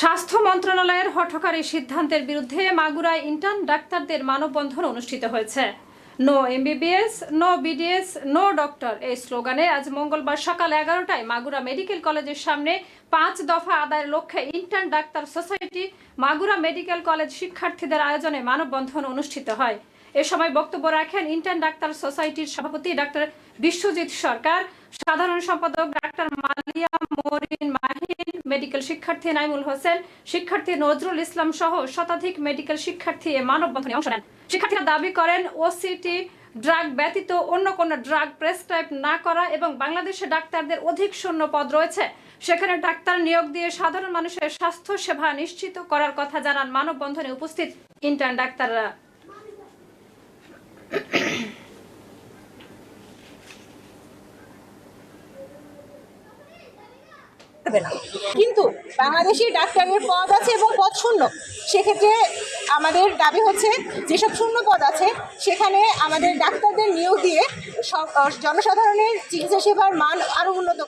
স্বাস্থ্য মন্ত্রণালয়ের হঠকারী সিদ্ধান্তের বিরুদ্ধে মাগুরায় ইন্টার্ন ডাক্তারদের মানববন্ধন অনুষ্ঠিত হয়েছে। No MBBS, no BDS, no doctor এই স্লোগানে আজ মঙ্গলবার সকাল এগারোটায় মাগুরা মেডিকেল কলেজের সামনে পাঁচ দফা আদায়ের লক্ষ্যে intern doctor society Magura medical college শিক্ষার্থীদের আয়োজনে মানববন্ধন অনুষ্ঠিত হয়। এ সময় বক্তব্য রাখেন ইন্টার্ন ডাক্তার সোসাইটির সভাপতি ডাক্তার বিশ্বজিৎ সরকার, সাধারণ সম্পাদক ডাক্তার মালিয়া মরিন মেডিকেল শিক্ষার্থী নাইমুল হোসেন, শিক্ষার্থী নজরুল ইসলাম সহ শতাধিক মেডিকেল শিক্ষার্থী মানববন্ধনে অংশ নেন। শিক্ষার্থীরা দাবি করেন ওসিটি ড্রাগ ব্যতীত অন্য কোনো ড্রাগ প্রেসক্রাইব না করা এবং বাংলাদেশে ডাক্তারদের অধিক শূন্য পদ রয়েছে। সেখানে ডাক্তার নিয়োগ দিয়ে সাধারণ মানুষের স্বাস্থ্য সেবা নিশ্চিত করার কথা জানান মানববন্ধনে উপস্থিত ইন্টার্ন ডাক্তাররা। হবে না কিন্তু বাংলাদেশি ডাক্তারের পদ আছে এবং পদ শূন্য সেক্ষেত্রে আমাদের দাবি হচ্ছে, যেসব শূন্য পদ আছে, সেখানে আমাদের ডাক্তারদের নিয়োগ দিয়ে জনসাধারণের চিকিৎসা সেবার মান আরও উন্নত।